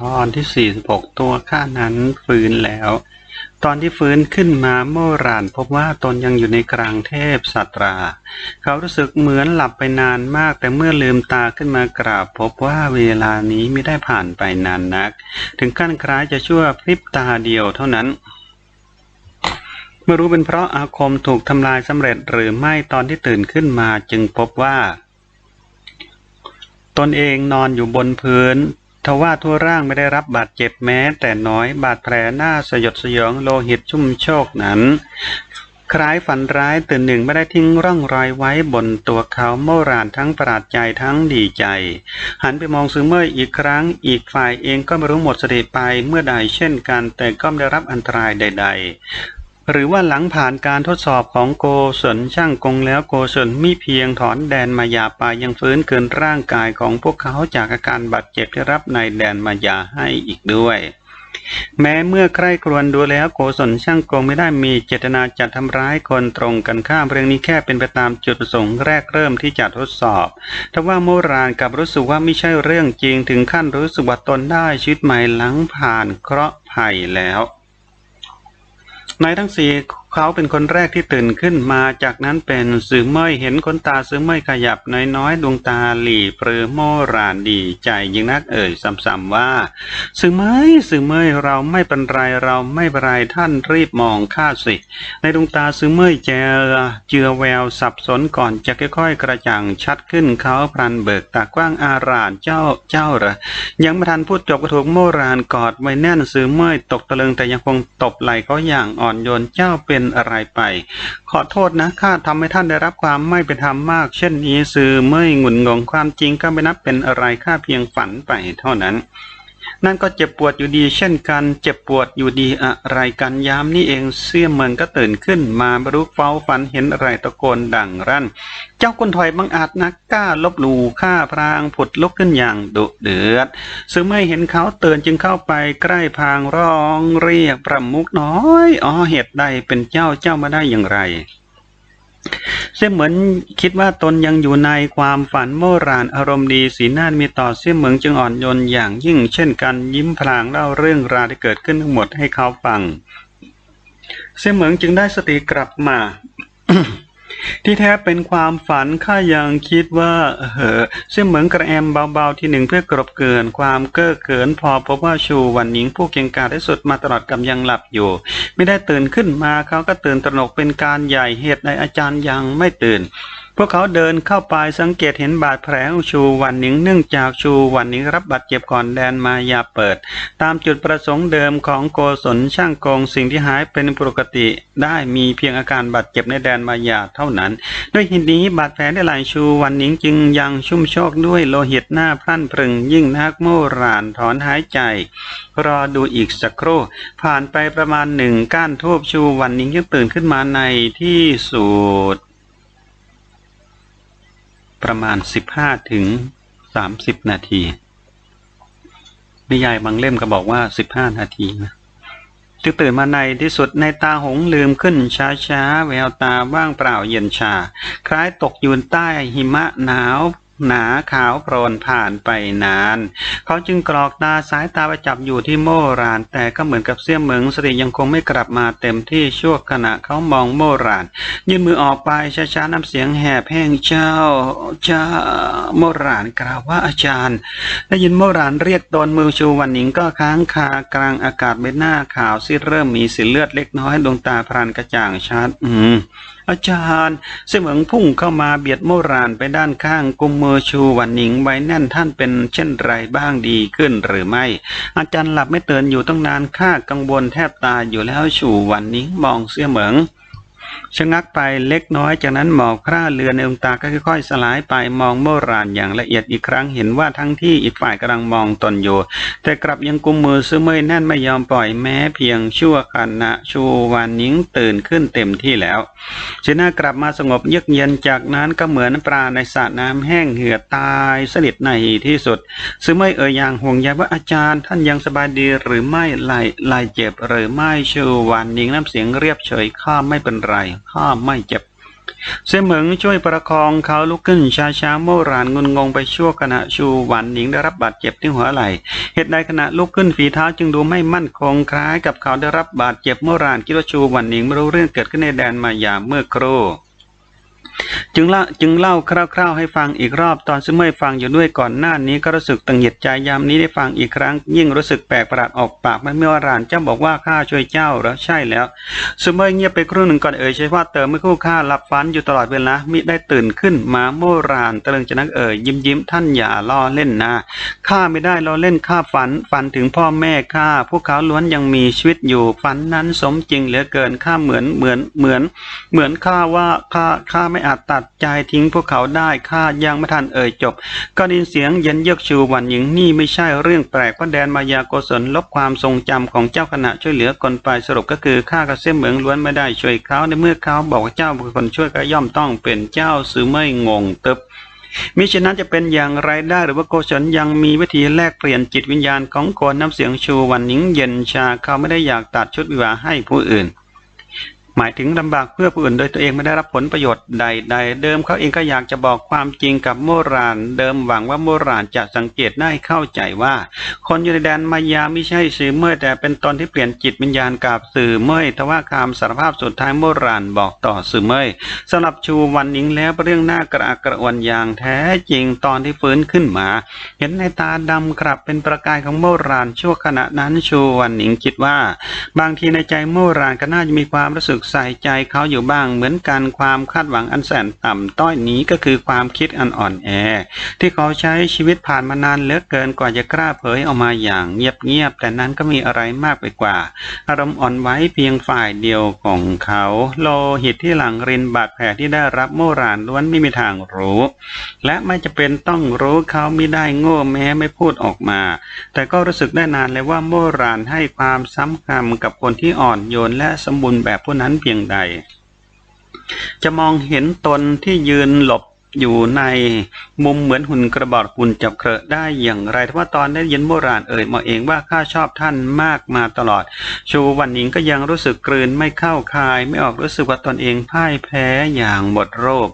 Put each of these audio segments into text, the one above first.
ตอนที่ 46 ตัวข้านั้นฟื้นแล้ว ตอนที่ฟื้นขึ้นมาโมรานพบว่าตนยังอยู่ในกลางเทพสัตรา เขารู้สึกเหมือนหลับไปนานมากแต่เมื่อลืมตาขึ้นมากราบพบว่าเวลานี้ไม่ได้ผ่านไปนานนัก ถึงขั้นคล้ายจะชั่วพริบตาเดียวเท่านั้นไม่รู้เป็นเพราะอาคมถูกทำลายสำเร็จหรือไม่ตอนที่ตื่นขึ้นมาจึงพบว่า ตนเองนอนอยู่บนพื้น ทว่าทั่วร่างไม่ได้รับบาดเจ็บแม้ แต่น้อยบาดแผลหน้าสยดสยองโลหิตชุ่มโชกนั้น คล้ายฝันร้ายตื่นหนึ่งไม่ได้ทิ้งร่องรอยไว้บนตัวเขาโมรานทั้งประหลาดใจทั้งดีใจ หันไปมองซึเมอร์อีกครั้ง อีกฝ่ายเองก็ไม่รู้หมดสติไปเมื่อใดเช่นกัน แต่ก็ไม่ได้รับอันตรายใด ๆ หรือว่าหลังผ่านการทดสอบของโกศลช่างกงแล้วโกศลมิเพียงถอนแดนมายาไปยังฟื้นเกินร่างกายของพวกเขาจากอาการบาดเจ็บที่รับในแดนมายาให้อีกด้วย แม้เมื่อใคร่ครวญดูแล้วโกศลช่างกงไม่ได้มีเจตนาจะทำร้ายคนตรงกันข้ามเรื่องนี้แค่เป็นไปตามจุดประสงค์แรกเริ่มที่จะทดสอบทว่าโมรานกับรู้สึกว่าไม่ใช่เรื่องจริงถึงขั้นรู้สึกว่าตนได้ชีวิตใหม่หลังผ่านเคราะห์ภัยแล้ว ในทั้งสี่ เขาเป็นคนแรกที่ตื่นขึ้นมาจากนั้นเป็นสื่อเมยเห็นคนตาสื่อเมยขยับน้อยๆดวงตาหลีปรือโมรานดีใจยิ่งนักเอ่ยซ้ำๆว่าสื่อเมยสื่อเมยเราไม่เป็นไรเราไม่เป็นไรท่านรีบมองข้าสิ ในดวงตาสื่อเมยเจอเจือแววสับสนก่อนจะค่อยๆ กระจ่างชัดขึ้นเขาพลันเบิกตากว้างอารานเจ้าเจ้าเหรอยังไม่ทันพูดจบก็ถูกโมรานกอดไว้แน่นสื่อเมยตกตะลึงแต่ยังคงตบไหล่เขาอย่างอ่อนโยนเจ้าเป็นอะไรไป ขอโทษนะข้าทำให้ท่านได้รับความไม่เป็นธรรมมาก เช่นนี้สื่อเมื่อหงุนงงความจริงก็ไม่นับเป็นอะไรข้าเพียงฝันไปเท่านั้น นั่นก็เจ็บปวดอยู่ดี เช่นกัน เจ็บปวดอยู่ดีอะไรกันยามนี่เองเสี่ยเมืองก็ตื่นขึ้นมาบรรลุเฝ้าฝันเห็นอะไรตะโกนดังรั่น เจ้าคนถอยบังอาจนักกล้าลบหลู่ฆ่าพรางผุดลุกขึ้นอย่างดุเดือดซึ่งไม่เห็นเขาเตือนจึงเข้าไปใกล้พางร้องเรียกประมุกน้อยอ๋อเหตุใดเป็นเจ้าเจ้ามาได้อย่างไร เสี่ยเหมือนคิดว่าตนยังอยู่ในความฝันโมรานอารมณ์ดีสีหน้ามีต่อเสี่ยเหมืองจึงอ่อนโยนอย่างยิ่งเช่นกันยิ้มพลางเล่าเรื่องราวที่เกิดขึ้นทั้งหมดให้เขาฟัง เสี่ยเหมืองจึงได้สติกลับมา ที่แท้เป็นความฝันข้ายังคิดว่าเหอเสี่ยเหมือนกระแอมเบาๆที่หนึ่งเพื่อกรบเกิน ความเก้อเขินพอพบว่าชูวันหญิงผู้เก่งกาจที่สุดมาตลอดกำยังหลับอยู่ ไม่ได้ตื่นขึ้นมาเขาก็ตื่นตระหนกเป็นการใหญ่เหตุใดอาจารย์ยังไม่ตื่น พวกเขาเดินเข้าไปสังเกตเห็นบาดแผลของชูวันหนิงเนื่องจากชูวันหนิงรับบาดเจ็บก่อนแดนมายาเปิด ตามจุดประสงค์เดิมของโกศลช่างกงสิ่งที่หายเป็นปกติ ได้มีเพียงอาการบาดเจ็บในแดนมายาเท่านั้น ด้วยเหตุนี้บาดแผลในไหล่ชูวันหนิงจึงยังชุ่มโชกด้วยโลหิตหน้าพรั่นพรึงยิ่งนักโมรานถอนหายใจ รอดูอีกสักครู่ ผ่านไปประมาณหนึ่งก้านทูบชูวันหนิงยังตื่นขึ้นมาในที่สุด ประมาณสิบห้าถึงสามสิบนาที นิยายบางเล่มก็บอกว่าสิบห้านาทีนะจึงตื่นมาในที่สุดในตาหงลืมขึ้นช้าช้าแววตาว่างเปล่าเย็นชา คล้ายตกยืนใต้หิมะหนาว หนาขาวโปรนผ่านไปนาน เขาจึงกรอกตาสายตาไปจับอยู่ที่โมราน แต่ก็เหมือนกับเสี่ยเหมิงสติยังคงไม่กลับมาเต็มที่ชั่วขณะเขามองโมราน ยื่นมือออกไปช้าๆน้ำเสียงแหบแห้งเจ้าเจ้าโมรานกล่าวว่าอาจารย์ ได้ยินโมรานเรียกตนมือชูวันหนิงก็ค้างคากลางอากาศใบหน้าขาวซีดเริ่มมีสีเลือดเล็กน้อยดวงตาพรานกระจ่างชัด อืม อาจารย์ เสเหมืองพุ่งเข้ามาเบียดโมรานไปด้านข้างกุมมือชูวันหนิงไว้แน่นท่านเป็นเช่นไรบ้างดีขึ้นหรือไม่ อาจารย์หลับไม่เตือนอยู่ตั้งนานข้ากังวลแทบตายอยู่แล้วชูวันหนิงมองเสื้อเหมิง ชะงักไปเล็กน้อยจากนั้นหมอกคร่าเรือในดวงตาก็ค่อยๆ สลายไปมองโมรานอย่างละเอียดอีกครั้งเห็นว่าทั้งที่อีกฝ่ายกำลังมองตนอยู่ แต่กลับยังกุมมือซื้อเมยแน่นไม่ยอมปล่อยแม้เพียงชั่วขณะชูวานนิ้งตื่นขึ้นเต็มที่แล้วสีหน้ากลับมาสงบเยือกเย็นจากนั้นก็เหมือนปลาในสระน้ำแห้งเหือดตายสนิทในที่สุดซื้อเมยเอ่ยอย่างห่วงใยว่าอาจารย์ท่านยังสบายดีหรือไม่ไหลไหลเจ็บหรือไม่ชูวานนิ้งน้ำเสียงเรียบเฉยข้าไม่เป็นไรข้าไม่เจ็บ เสมิงช่วยประคองเขาลุกขึ้นช้าๆโมรานงุนงงไปชั่วขณะชูหวันหนิงได้รับบาดเจ็บที่หัวไหล่ เหตุใดขณะลุกขึ้นฝีเท้าจึงดูไม่มั่นคงคล้ายกับเขาได้รับบาดเจ็บโมรานคิดว่าชูหวันหนิงไม่รู้เรื่องเกิดขึ้นในแดนมายาเมื่อครู่ จึงเละจึงเล่าคร่าวๆให้ฟังอีกรอบตอนซึ่งไม่ฟังอยู่ด้วยก่อนหน้านี้ก็รู้สึกตังหงิดใจยามนี้ได้ฟังอีกครั้ง ยิ่งรู้สึกแปลกประหลาดออกปากมันเมื่อวารานเจ้าบอกว่าข้าช่วยเจ้าแล้วใช่แล้วซึเมยเงียบไปครู่หนึ่งก่อนเอ่ยใช่ว่าเติมไม่คู่ข้าหลับฝันอยู่ตลอดเวลามิได้ตื่นขึ้นมาโมรานตะลึงจะนักเอ่ยยิ้มยิ้มท่านอย่าล้อเล่นนะข้าไม่ได้ล้อเล่นข้าฝันฝันถึงพ่อแม่ข้าพวกเขาล้วนยังมีชีวิตอยู่ฝันนั้นสมจริงเหลือเกินข้าเหมือนเหมือนเหมือน เหมือนข้าว่าข้าข้าไม่อาจตัดใจทิ้งพวกเขาได้ข้ายังไม่ทันเอ่ยจบ ก็ได้ยินเสียงเย็นเยือกชูหวันหญิงนี่ไม่ใช่เรื่องแปลกเพราะแดนมายาโกศลลบความทรงจำของเจ้าขณะช่วยเหลือคนไปสรุปก็คือข้ากับเส้เหมืองล้วนไม่ได้ช่วยเขาในเมื่อเขาบอกว่าเจ้าเป็นคนช่วยก็ย่อมต้องเป็นเจ้าซื้อไม่งงตึบมิฉะนั้นจะเป็นอย่างไรได้หรือว่าโกศลยังมีวิธีแลกเปลี่ยนจิตวิญญาณของคนน้ำเสียงชูวันหญิงเย็นชาเขาไม่ได้อยากตัดชุดวิวาให้ผู้อื่น หมายถึงลำบากเพื่อผู้อื่นโดยตัวเองไม่ได้รับผลประโยชน์ใด ๆ เดิมเขาเองก็อยากจะบอกความจริงกับโมรานเดิมหวังว่าโมรานจะสังเกตได้เข้าใจว่า คนอยู่ในแดนมายาไม่ใช่สื่อเมื่อแต่เป็นตนที่เปลี่ยนจิตวิญญาณกับสื่อเมื่อทว่าคำสารภาพสุดท้ายโมรานบอกต่อสื่อเมื่อสำหรับชูวันหญิงแล้วเรื่องหน้ากระอักกระอ่วนอย่างแท้จริงตอนที่ฟื้นขึ้นมา เห็นในตาดำกลับเป็นประกายของโมรานชั่วขณะนั้นชูวันหญิงคิดว่า บางทีในใจโมรานก็น่าจะมีความรู้สึกใส่ใจเขาอยู่บ้างเหมือนกันความคาดหวังอันแสนต่ำต้อยนี้ก็คือความคิดอันอ่อนแอ ที่เขาใช้ชีวิตผ่านมานานเหลือเกินกว่าจะกล้าเผยออกมาอย่างเงียบๆแต่นั้นก็มีอะไรมากไปกว่า อารมณ์อ่อนไหวเพียงฝ่ายเดียวของเขา โลหิตที่หลังรินบาดแผลที่ได้รับโมรานล้วนไม่มีทางรู้ และไม่จะเป็นต้องรู้เขาไม่ได้โง่แม้ไม่พูดออกมา แต่ก็รู้สึกได้นานเลยว่าโมรานให้ความสำคัญกับคนที่อ่อนโยนและสมบูรณ์แบบผู้นั้นเพียงใด จะมองเห็นตนที่ยืนหลบ อยู่ในมุมเหมือนหุ่นกระบอกกุนจับเคราะห์ได้อย่างไรทว่าตอนได้ยินโบราณเอ่ยมาเองว่าข้าชอบท่านมากมาตลอด ชูวันหญิงก็ยังรู้สึกกลืนไม่เข้าคาย ไม่ออกรู้สึกว่าตนเองพ่ายแพ้อย่างหมดโรค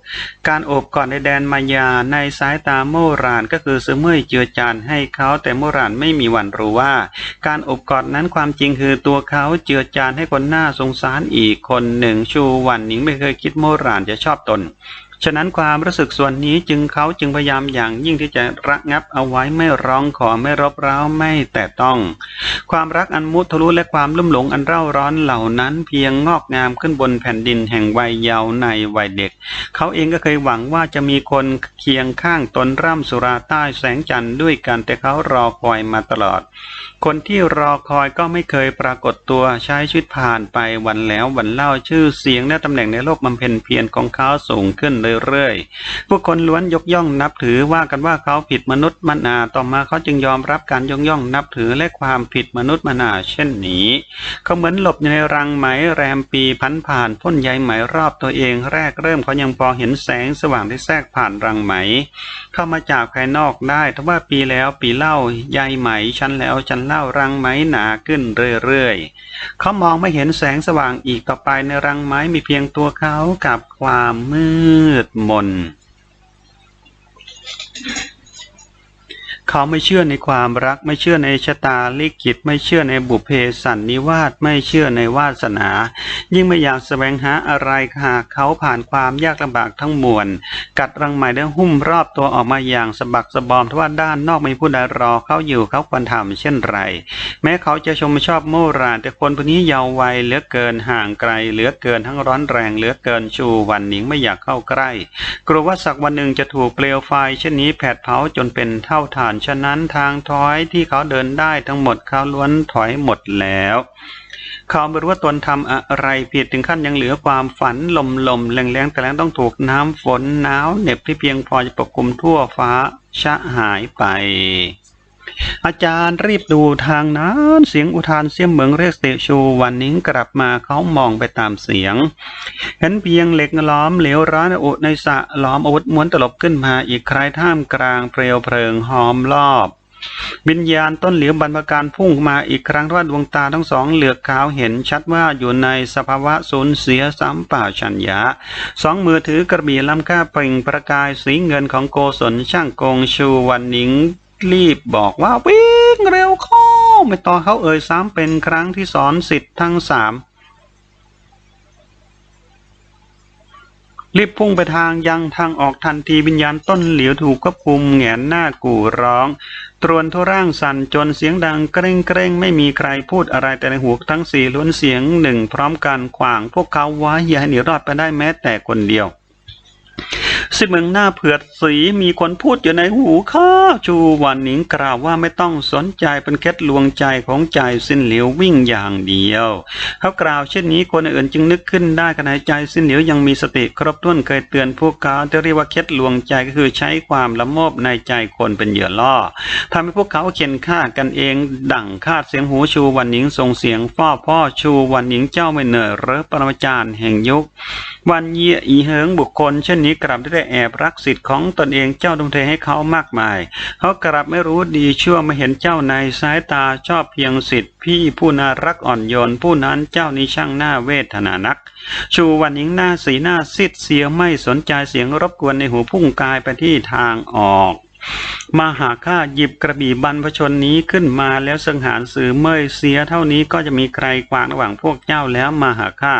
การโอบกอดในแดนมายาในสายตาโมรานก็คือซื้อเมื่อยเจือจานให้เขาแต่โมรานไม่มีวันรู้ว่า การโอบกอดนั้นความจริงคือตัวเขาเจือจานให้คนหน้าสงสารอีกคนหนึ่งชูวันหญิงไม่เคยคิดโมรานจะชอบตน ฉะนั้นความรู้สึกส่วนนี้จึงเขาจึงพยายามอย่างยิ่งที่จะระงับเอาไว้ไม่ร้องขอไม่รบเร้าไม่แต่ต้อง ความรักอันมุทะลุและความลุ่มหลงอันเร่าร้อนเหล่านั้นเพียงงอกงามขึ้นบนแผ่นดินแห่งวัยเยาว์ในวัยเด็ก เขาเองก็เคยหวังว่าจะมีคนเคียงข้างตนร่ำสุราใต้แสงจันทร์ด้วยกันแต่เขารอคอยมาตลอด คนที่รอคอยก็ไม่เคยปรากฏตัวใช้ชีวิตผ่านไปวันแล้ววันเล่าชื่อเสียงและตำแหน่งในโลกบำเพ็ญเพียรของเขาสูงขึ้นเลยรื่อยๆ ผู้คนล้วนยกย่องนับถือว่ากันว่าเขาผิดมนุษย์มนาต่อมาเขาจึงยอมรับการยกย่องนับถือและความผิดมนุษย์มนาเช่นนี้ เขาเหมือนหลบอยู่ในรังไหมแรมปีพันผ่านพ่นใยไหมรอบตัวเองแรกเริ่มเขายังพอเห็นแสงสว่างที่แทรกผ่านรังไหม เข้ามาจากภายนอกได้ทว่าปีแล้วปีเล่าใยไหมชั้นแล้วชั้นเล่ารังไหมหนาขึ้นเรื่อยๆเขามองไม่เห็นแสงสว่างอีกต่อไปในรังไม้มีเพียงตัวเขากับความมืดมน เขาไม่เชื่อในความรัก ไม่เชื่อในชะตาลิขิตไม่เชื่อในบุพเพสันนิวาสไม่เชื่อในวาสนา ยิ่งไม่อยากแสวงหาอะไรหากเขาผ่านความยากลำบากทั้งมวล กัดรังไหมได้หุ้มรอบตัวออกมาอย่างสะบักสะบอมทว่าด้านนอกไม่ผู้ใดรอเขาอยู่เขาควรทำเช่นไร แม้เขาจะชมชอบโมราณแต่คนคนนี้เยาว์วัยเหลือเกินห่างไกล เหลือเกินทั้งร้อนแรงเหลือเกินชูวันหนิงไม่อยากเข้าใกล้ กลัวว่าสักวันหนึ่งจะถูกเปลวไฟเช่นนี้แผดเผาจนเป็นเท่าฐานฉะนั้นทางถอยที่เขาเดินได้ทั้งหมดเขาล้วนถอยหมดแล้ว เขาไม่รู้ว่าตนทำอะไรผิดถึงขั้นยังเหลือความฝันลมลมแรงแรงแต่แล้วต้องถูกน้ำฝนหนาวเหน็บที่เพียงพอจะปกคลุมทั่วฟ้าชะหายไป อาจารย์รีบดูทางนั้น เสียงอุทานเสียงเหมืองเรียกเตชูวันนิ้งกลับมาเขามองไปตามเสียง เห็นเพียงเหล็กล้อมเหลวร้อนอุในสะล้อมอาวุธม้วนตลบขึ้นมาอีกคลายท่ามกลางเปลวเพลิงหอมรอบวิญญาณต้นเหลียวบรรพการพุ่งมาอีกครั้งว่าดวงตาทั้งสองเหลือกขาวเห็นชัดว่าอยู่ในสภาวะสูญเสียสามป่าชัญญะสองมือถือกระบี่ล้ำค่าเปล่งประกายสีเงินของโกศลช่างกงชูวันหนิง รีบบอกว่าวิ่งเร็วเข้าไม่ต่อเขาเอ่ยซ้ำเป็นครั้งที่สอนสิทธิ์ทั้งสามรีบพุ่งไปทางยังทางออกทันทีวิญญาณต้นเหลียวถูกควบคุมแหงนหน้ากู่ร้อง ตรวนทุร่างสั่นจนเสียงดังเกรงเกรงไม่มีใครพูดอะไรแต่ในหูทั้งสี่ล้วนเสียงหนึ่งพร้อมกันขวางพวกเขาไว้อย่าให้หนีรอดไปได้แม้แต่คนเดียว สิเมืองหน้าเผือดสีมีคนพูดอยู่ในหูข้าชูวันหนิงกล่าวว่าไม่ต้องสนใจเป็นเคล็ดลวงใจของใจสิ้นเหลียววิ่งอย่างเดียว เขากล่าวเช่นนี้คนอื่นจึงนึกขึ้นได้ขณะใจสิ้นเหลียวยังมีสติครบถ้วนเคยเตือนพวกเขาที่เรียกว่าเคล็ดลวงใจก็คือใช้ความละโมบในใจคนเป็นเหยื่อล่อทำให้พวกเขาเข็นฆ่ากันเอง ดั่งคาดเสียงหูชูวันหนิงส่งเสียงพ่อพ่อชูวันหนิงเจ้าไม่เหนื่อยหรือปรมาจารย์แห่งยุค วันเยียอีเหิงบุคคลเช่นนี้กลับได้แอบรักสิทธิ์ของตนเองเจ้าดงเทให้เขามากมาย เขากลับไม่รู้ดีชั่วไม่เห็นเจ้าในสายตาชอบเพียงสิทธิ์พี่ผู้น่ารักอ่อนโยนผู้นั้นเจ้านี้ช่างหน้าเวทนานัก ชูวันหญิงหน้าสีหน้าซิดเสียไม่สนใจเสียงรบกวนในหูพุ่งกายไปที่ทางออก มาหาข้าหยิบกระบี่บรรพชนนี้ขึ้นมาแล้วสังหารสือเมื่อยเสียเท่านี้ก็จะมีใครกวางระหว่างพวกเจ้าแล้วมาหาข้า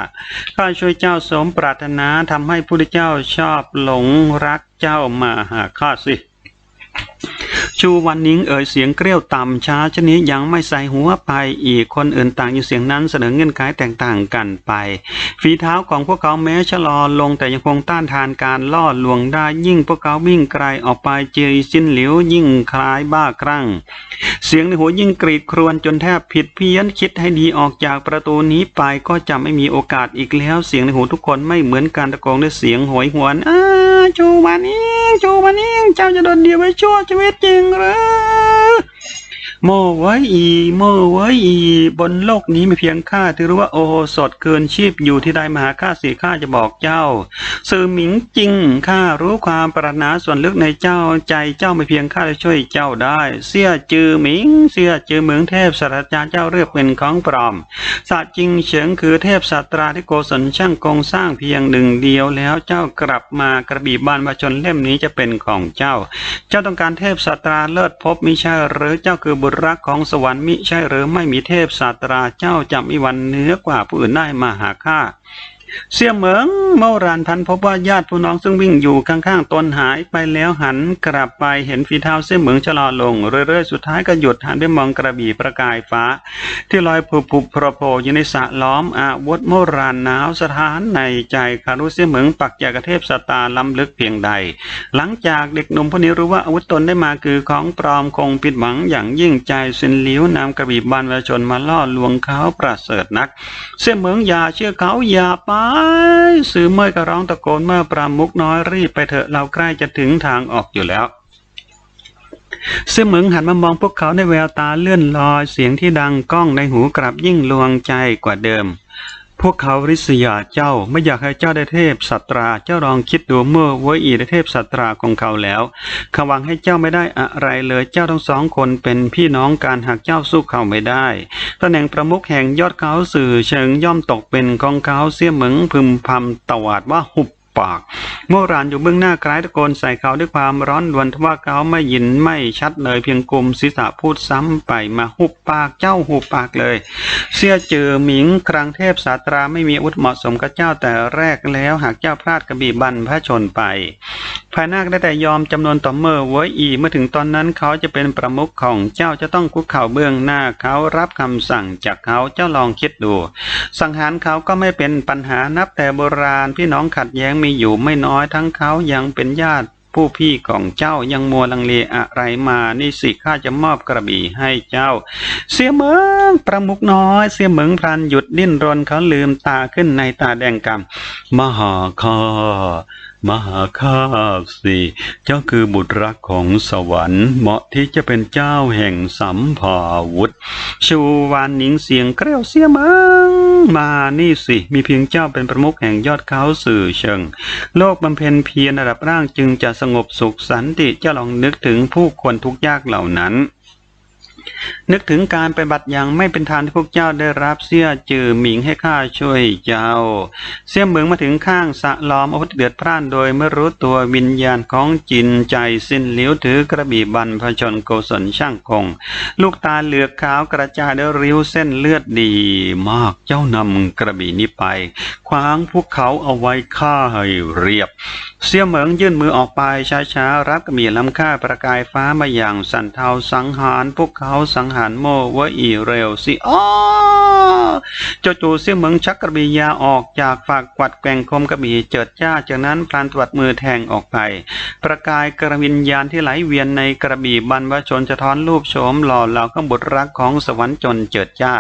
ข้าช่วยเจ้าสมปรารถนาทำให้ผู้ที่เจ้าชอบหลงรักเจ้ามาหาข้าสิ ชูวันนิ้งเอ่ยเสียงเกรี้ยวต่ำช้าชนิดยังไม่ใส่หัวไปอีกคนอื่นต่างอยู่เสียงนั้นเสนอเงื่อนไขแตกต่างกันไป ฝีเท้าของพวกเขาแม้ชะลอลงแต่ยังคงต้านทานการล่อลวงได้ยิ่งพวกเขาวิ่งไกลออกไปเจยสิ้นเหลียวยิ่งคล้ายบ้าคลั่ง เสียงในหัวยิ่งกรีดครวญจนแทบผิดเพี้ยนคิดให้ดีออกจากประตูนี้ไปก็จะไม่มีโอกาสอีกแล้วเสียงในหูทุกคนไม่เหมือนการตะโกนด้วยเสียงโหยหวนอ้าชูมานิ งชูมานิงเจ้าจะโดนเดียวไปชั่วชีวิตจริงหรือ โมไว้อี โมไว้อี บนโลกนี้มีเพียงข้าที่รู้ว่าโอโหสดเกินชีพอยู่ที่ใดมหาข้าสิข้าจะบอกเจ้า สื่อหมิงจริงข้ารู้ความปรารถนาส่วนลึกในเจ้าใจเจ้าไม่เพียงข้าจะช่วยเจ้าได้ เสียจือหมิง เสียจือเหมืองเทพศาสตราจารย์เจ้าเรียกเป็นของปลอมสัตว์จริงเฉิงคือเทพศาสตราที่โกศลช่างกงสร้างเพียงหนึ่งเดียวแล้วเจ้ากลับมากระบี่บานมาชนเล่มนี้จะเป็นของเจ้า เจ้าต้องการเทพศาสตราเลิศภพมิใช่หรือเจ้าคือบุตรรักของสวรรค์มิใช่หรือไม่มีเทพศาสตราเจ้าจะมีวันเหนือกว่าผู้อื่นได้มาหาข้า เสี่ยเหมิงเมื่อรานพันพบว่าญาติผู้น้องซึ่งวิ่งอยู่ข้างๆตนหายไปแล้วหันกลับไปเห็นฝีเท้าเสี่ยเหมิงชะลอลง เรื่อยๆสุดท้ายก็หยุดหันไปมองกระบี่ประกายฟ้า ที่ลอยผุบผุบโผล่อยู่ในสระล้อมอาวุธโมรานหนาวสถานในใจคารุเสี่ยเหมิงปักใจกระเทพสตาล้ำลึกเพียงใด หลังจากเด็กหนุ่มผู้นี้รู้ว่าอาวุธตนได้มาคือของปลอมคงผิดหวังอย่างยิ่งใจสินลิวนำกระบี่บานประชนมาล่อลวงเขาประเสริฐนัก เสี่ยเหมิงอย่าเชื่อเขาอย่าไปสื่อเมื่อยก็ร้องตะโกนเมื่อปรามุกน้อยรีบไปเถอะเราใกล้จะถึงทางออกอยู่แล้วเสี่ยเหมิงหันมามองพวกเขาในแววตาเลื่อนลอยเสียงที่ดังก้องในหูกลับยิ่งลวงใจกว่าเดิม พวกเขาริษยาเจ้าไม่อยากให้เจ้าได้เทพสัตรา เจ้าลองคิดดูเมื่อไว้อีได้เทพสัตราของเขาแล้วเขาหวังให้เจ้าไม่ได้อะไรเลยเจ้าทั้งสองคนเป็นพี่น้องการหากเจ้าสู้เขาไม่ได้ตำแหน่งประมุขแห่งยอดเขาสื่อเชิงย่อมตกเป็นของเขาเสี้ยเหมิงพึมพำตวาดว่าหุบ ปาก โมรานอยู่เบื้องหน้ากลายตะโกนใส่เขาด้วยความร้อนรวนทว่าเขาไม่ยินไม่ชัดเลยเพียงกลุมศีรษะพูดซ้ำไปมาหุบปากเจ้าหุบปากเลย เสียเจอหมิงครังเทพสาตราไม่มีอุธเหมาะสมกับเจ้าแต่แรกแล้วหากเจ้าพลาดกระบี่บันพระชนไปภายนาคได้แต่ยอมจำนวนต่อเมื่อไว้อีเมื่อถึงตอนนั้นเขาจะเป็นประมุขของเจ้าจะต้องคุกเข่าเบื้องหน้าเขารับคำสั่งจากเขาเจ้าลองคิดดู สังหารเขาก็ไม่เป็นปัญหานับแต่โบราณพี่น้องขัดแย้งมีอยู่ไม่น้อยทั้งเขายังเป็นญาติผู้พี่ของเจ้ายังมัวลังเลอะไรมานี่สิข้าจะมอบกระบี่ให้เจ้า เสียเมืองประมุกน้อย เสียเมืองพรันหยุดดิ้นรนเขาลืมตาขึ้นในตาแดงกำมหาคอ มาหาข้าสิเจ้าคือบุตรรักของสวรรค์เหมาะที่จะเป็นเจ้าแห่งสัมภาวุธชูวานหนิงเสียงเกลียวเสียมังมานี่สิ มีเพียงเจ้าเป็นประมุขแห่งยอดเขาสื่อเชิง โลกบำเพ็ญเพียรระดับร่างจึงจะสงบสุขสันติเจ้าลองนึกถึงผู้คนทุกยากเหล่านั้น นึกถึงการไปบัติอย่างไม่เป็นทางที่พวกเจ้าได้รับเสี้ยจือหมิงให้ข้าช่วยเจ้า เสี่ยเหมืองมาถึงข้างสะล้อมอาวุธเดือดพร่านโดยไม่รู้ตัววิญญาณของจินใจสิ้นเหลิ้วถือกระบี่บันพชนโกศลช่างคง ลูกตาเหลือกขาวกระจายด้วยริ้วเส้นเลือดดี มากเจ้านำกระบี่นี้ไปขวางพวกเขาเอาไว้ฆ่าให้เรียบ เสี่ยเหมิงยื่นมือออกไปช้าๆรับกระบี่ล้ำค่าประกายฟ้ามาอย่างสั่นเทาสังหารพวกเขาาสังหารโมวะอีเร็วสิอ้อ จู่ๆเสี่ยเหมิงชักกระบี่ยาออกจากฝากกวัดแกว่งคมกระบี่เจิดจ้าจากนั้นพลานตวัดมือแทงออกไป ประกายกระวิญญาณที่ไหลเวียนในกระบี่บรรพชนจะท้อนรูปโฉมหล่อเหลาข้างบทรักของสวรรค์จนเจิดจ้า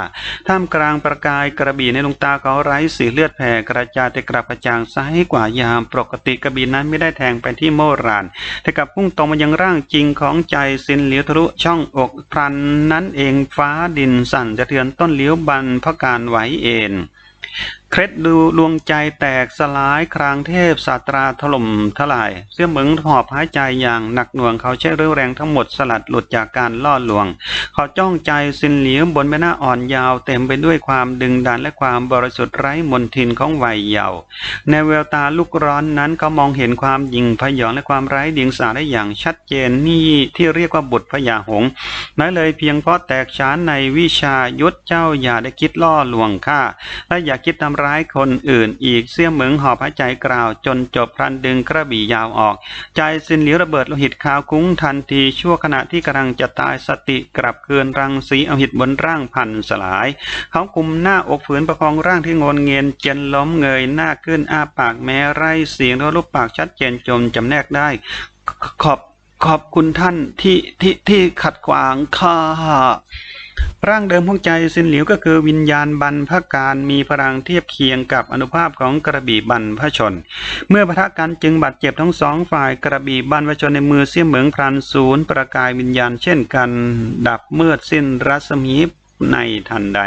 ท่ามกลางประกายกระบี่ในดวงตาเขาไร้สีเลือดแผ่กระจายแต่กระประจางซ้ายกว่ายามปกติกระบี่นั้นไม่ได้แทงไปที่โมรานแต่กลับพุ่งตรงมายังร่างจริงของใจสินเหลียวทะลุช่องอกพรันนั้นเองฟ้าดินสั่นสะเทือนต้นเหลียวบันพระการไหวเอ็น เคล็ดดูลวงใจแตกสลายครางเทพสาตราถล่มทลาย เสื้อเหมืองหอบหายใจอย่างหนักหน่วงเขาใช้เรี่ยวแรงทั้งหมดสลัดหลุดจากการล่อลวง เขาจ้องใจสินเหลียวบนใบหน้าอ่อนยาวเต็มไปด้วยความดึงดันและความบริสุทธิ์ไร้มนทินของวัยเยาว์ในแววตาลูกร้อนนั้นเขามองเห็นความยิงพยองและความไร้เดียงสาได้อย่างชัดเจนนี่ที่เรียกว่าบุตรพญาหงนั่นเลยเพียงเพราะแตกฉานในวิชายุทธเจ้าอย่าได้คิดล่อลวงข้าและอย่าคิดทำร้ายคนอื่นอีกเสี่ยเหมืองหอบหายใจกล่าว จนจบพลันดึงกระบี่ยาวออก ใจสินเหลียวระเบิดโลหิตขาวคุ้งทันทีชั่วขณะที่กำลังจะตายสติกลับเคืนรังสีเอาหิตบนร่างพันสลาย เขาคุมหน้าอกฝืนประคองร่างที่งนเงียนเจนล้มเงยหน้าขึ้นอ้าปากแม้ไรเสียงแล้วรูปปากชัดเจนจมจำแนกได้ขอบ ขอบคุณท่านที่ที่ที่ขัดขวางข้าร่างเดิมของใจสินเหลียวก็คือวิญญาณบรรพการมีพลังเทียบเคียงกับอนุภาพของกระบี่บรรพชน เมื่อปะทะกันจึงบาดเจ็บทั้งสองฝ่ายกระบี่บรรพชนในมือเสี่ยเหมืองพลันศูนย์ประกายวิญญาณเช่นกัน ดับเมื่อสิ้นรัศมีในทันใด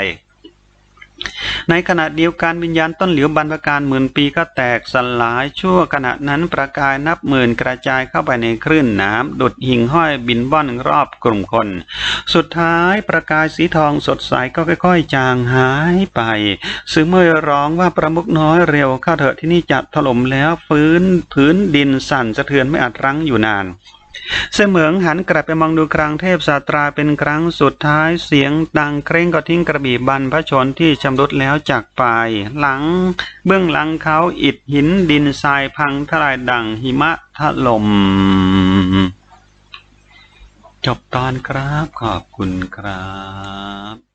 ในขณะเดียวกันวิญญาณต้นเหลียวบรรพการหมื่นปีก็แตกสลายชั่วขณะนั้นประกายนับหมื่นกระจายเข้าไปในคลื่นน้ำดุดหิ่งห้อยบินว่อนรอบกลุ่มคน สุดท้ายประกายสีทองสดใสก็ค่อย ๆ จางหายไปสื่อเมื่อร้องว่าประมุกน้อยเร็วเข้าเถอะที่นี่จัดถล่มแล้วฟื้นพื้นดินสั่นสะเทือนไม่อาจรั้งอยู่นาน เสมืองหันกลับไปมองดูครังเทพสาตราเป็นครั้งสุดท้ายเสียงดังเคร่งก็ทิ้งกระบี่บรรพชนที่ชำรุดแล้วจากไป หลังเบื้องหลังเขาอิฐหินดินทรายพังทลายดังหิมะถล่มจบตอนครับขอบคุณครับ